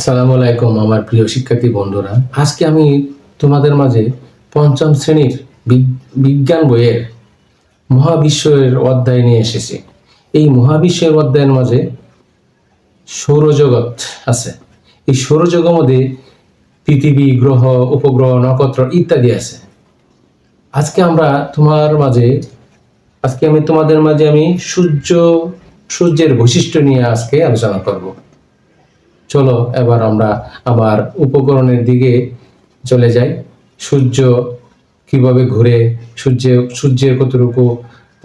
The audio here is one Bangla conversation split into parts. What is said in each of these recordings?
আসসালামু আলাইকুম, আমার প্রিয় শিক্ষার্থী বন্ধুরা। আজকে আমি তোমাদের মাঝে পঞ্চম শ্রেণির বিজ্ঞান বইয়ের মহাবিশ্বের অধ্যায় নিয়ে এসেছি। এই মহাবিশ্বের অধ্যায়ের মাঝে সৌরজগৎ আছে। এই সৌরজগতের মধ্যে পৃথিবী, গ্রহ, উপগ্রহ, নক্ষত্র ইত্যাদি আছে। আজকে আমরা তোমার মাঝে, আজকে আমি তোমাদের মাঝে আমি সূর্য, সূর্যের বৈশিষ্ট্য নিয়ে আজকে আলোচনা করব। চলো, এবার আমরা আমার উপকরণের দিকে চলে যাই। সূর্য কীভাবে ঘুরে, সূর্য, সূর্যের কতটুকু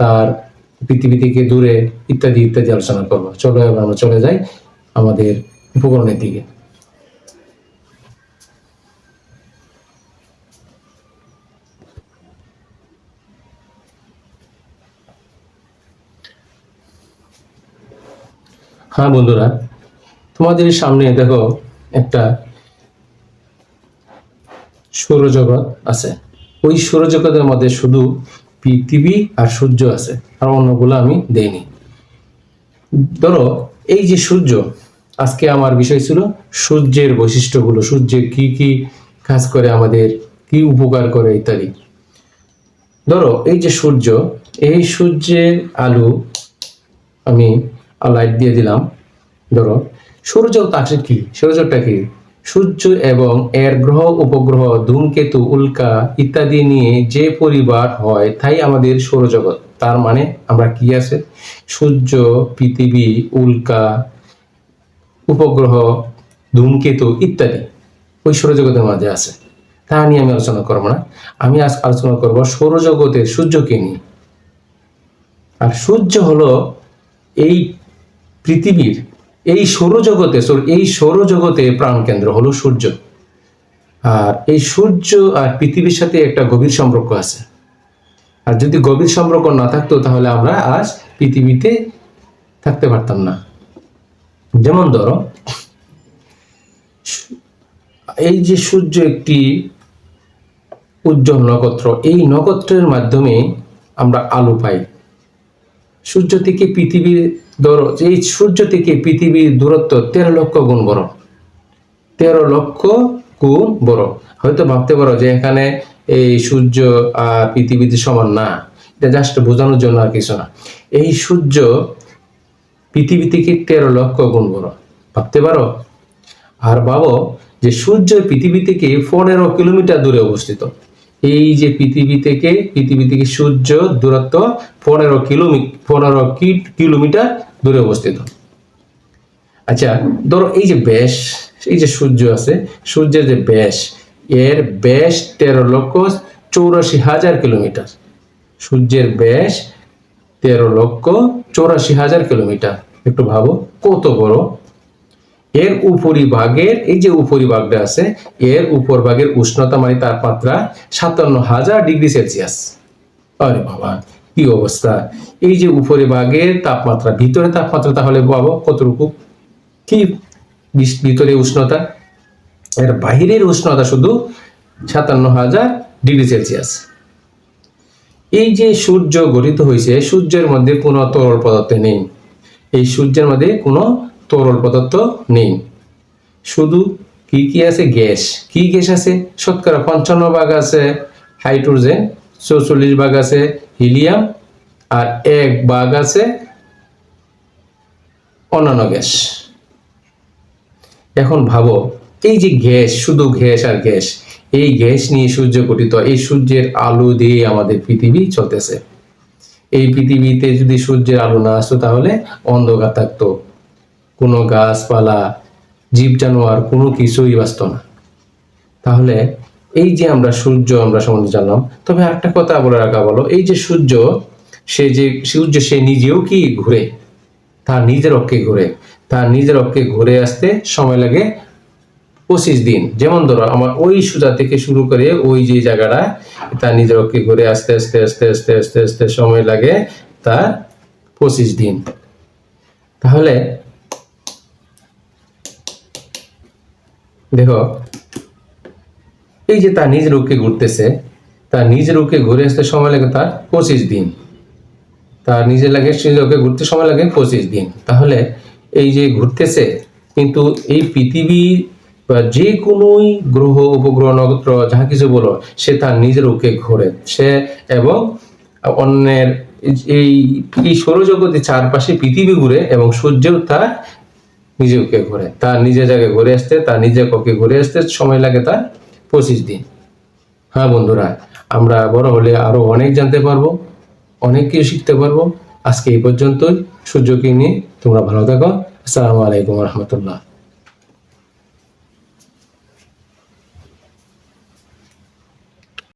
তার পৃথিবী থেকে দূরে, ইত্যাদি ইত্যাদি আলোচনা করব। চলো, এবার আমরা চলে যাই আমাদের উপকরণের দিকে। হ্যাঁ বন্ধুরা তোমাদের সামনে দেখো একটা সৌরজগৎ আছে। ওই সৌরজগতের মধ্যে শুধু পৃথিবী আর সূর্য আছে, আর অন্যগুলো আমি দেইনি। ধরো, এই যে সূর্য, আজকে আমার বিষয় ছিল সূর্যের বৈশিষ্ট্যগুলো, সূর্যের কি কি কাজ করে আমাদের, কি উপকার করে ইত্যাদি। ধরো, এই যে সূর্য, এই সূর্যের আলু আমি লাইট দিয়ে দিলাম। ধরো সূর্যজগৎ আসে কি? সৌরজগৎটা কি? সূর্য এবং এর গ্রহ, উপগ্রহ, ধূমকেতু, উল্কা ইত্যাদি নিয়ে যে পরিবার হয়, তাই আমাদের সৌরজগৎ। তার মানে আমরা কি আছে? সূর্য, পৃথিবী, উল্কা, উপগ্রহ, ধূমকেতু ইত্যাদি ওই সৌরজগতের মাঝে আছে। তা নিয়ে আমি আলোচনা করব না। আমি আজ আলোচনা করব সৌরজগতের সূর্যকে নিয়ে। আর সূর্য হলো এই পৃথিবীর এই সৌরজগতে সর- এই সৌরজগতে প্রাণকেন্দ্র হলো সূর্য। আর এই সূর্য আর পৃথিবীর সাথে একটা গভীর সম্পর্ক আছে। আর যদি গভীর সম্পর্ক না থাকতো, তাহলে আমরা আজ পৃথিবীতে থাকতে পারতাম না। যেমন ধরো, এই যে সূর্য একটি উজ্জ্বল নক্ষত্র, এই নক্ষত্রের মাধ্যমে আমরা আলো পাই। সূর্য থেকে পৃথিবীর ধরো এই সূর্য থেকে পৃথিবীর দূরত্ব তেরো লক্ষ গুণ বড়। তেরো লক্ষ গুণ বড়। হয়তো ভাবতে পারো যে এখানে এই সূর্য আর পৃথিবীতে সমান না। এটা জাস্ট বোঝানোর জন্য আর কিছু না। এই সূর্য পৃথিবী থেকে তেরো লক্ষ গুণ বড়। ভাবতে পারো? আর ভাবো যে সূর্য পৃথিবী থেকে পনেরো কিলোমিটার দূরে অবস্থিত। এই যে পৃথিবী থেকে পৃথিবী থেকে সূর্য দূরত্ব পনেরো কিলোমিটার পনেরো কিলোমিটার দূরে অবস্থিত। আচ্ছা ধরো এই যে ব্যাস, এই যে সূর্য আছে, সূর্যের যে ব্যাস, এর ব্যাস তেরো লক্ষ চৌরাশি হাজার কিলোমিটার। সূর্যের ব্যাস তেরো লক্ষ চৌরাশি হাজার কিলোমিটার। একটু ভাবো, কত বড়? এর উপরিভাগের, এই যে উপরিভাগটা আছে, এর উপরভাগের উষ্ণতা মানে তাপমাত্রা সাতান্ন হাজার ডিগ্রি সেলসিয়াস। আরে বাবা, কি অবস্থা? এই যে উপরিভাগের তাপমাত্রা, ভিতরে তাপমাত্রা তাহলে বাবা কতটুকু? কি ভিতরে উষ্ণতা? এর বাহিরের উষ্ণতা শুধু সাতান্ন হাজার ডিগ্রি সেলসিয়াস। এই যে সূর্য গঠিত হয়েছে, সূর্যের মধ্যে কোনো তরল পদার্থ নেই। এই সূর্যের মধ্যে কোনো তরল পদার্থ নেই। শুধু কি কি আছে? গ্যাস। কি গ্যাস আছে? শতকরা পঞ্চান্ন ভাগ আছে হাইড্রোজেন, চৌচল্লিশ ভাগ আছে হিলিয়াম আর এক ভাগ আছে অন্যান্য গ্যাস। এখন ভাবো, এই যে গ্যাস, শুধু গ্যাস আর গ্যাস, এই গ্যাস নিয়ে সূর্য গঠিত, এই সূর্যের আলো দিয়ে আমাদের পৃথিবী চলতেছে। এই পৃথিবীতে যদি সূর্যের আলো না আসতো তাহলে অন্ধকার থাকতো। কোনো গাছপালা জীব জানোয়ার কোনো কিছুই বাঁচত না। তাহলে এই যে আমরা সূর্য আমরা সম্বন্ধে জানলাম, তবে একটা কথা বলে রাখা বলো এই যে সূর্য, সে যে, সূর্য সে নিজেও কি ঘুরে? তার নিজের অক্ষে ঘুরে। তার নিজের অক্ষে ঘুরে আসতে সময় লাগে পঁচিশ দিন। যেমন ধরো, আমার ওই সুজা থেকে শুরু করে ওই যে জায়গাটা, তার নিজের অক্ষে ঘুরে আস্তে আস্তে আস্তে আস্তে আস্তে আস্তে সময় লাগে তার পঁচিশ দিন। তাহলে দেখো, এই যে তার নিজের অক্ষে ঘুরতেছে, তার নিজের অক্ষে ঘুরে আসতে সময় লাগে তার পঁচিশ দিন। তার নিজের লাগে নিজের অক্ষে ঘুরতে সময় লাগে পঁচিশ দিন। তাহলে এই যে ঘুরতেছে, কিন্তু এই পৃথিবী বা যে কোনোই গ্রহ, উপগ্রহ, নক্ষত্র, যাহা কিছু বলো, সে তার নিজের ওকে ঘোরে। সে এবং অন্যের এই সৌরজগতের চারপাশে পৃথিবী ঘুরে এবং সূর্যও তার নিজে ওকে ঘুরে? তার নিজে জায়গায় ঘুরে আসতে, তার নিজে কক্ষে ঘুরে আসতে সময় লাগে তার পঁচিশ দিন। হ্যাঁ বন্ধুরা, আমরা বড় হলে আরও অনেক জানতে পারব, অনেক কিছু শিখতে পারব। আজকে এই পর্যন্তই। সূর্যকে নিয়ে তোমরা ভালো থাকো। আসসালামু আলাইকুম রহমতুল্লাহ।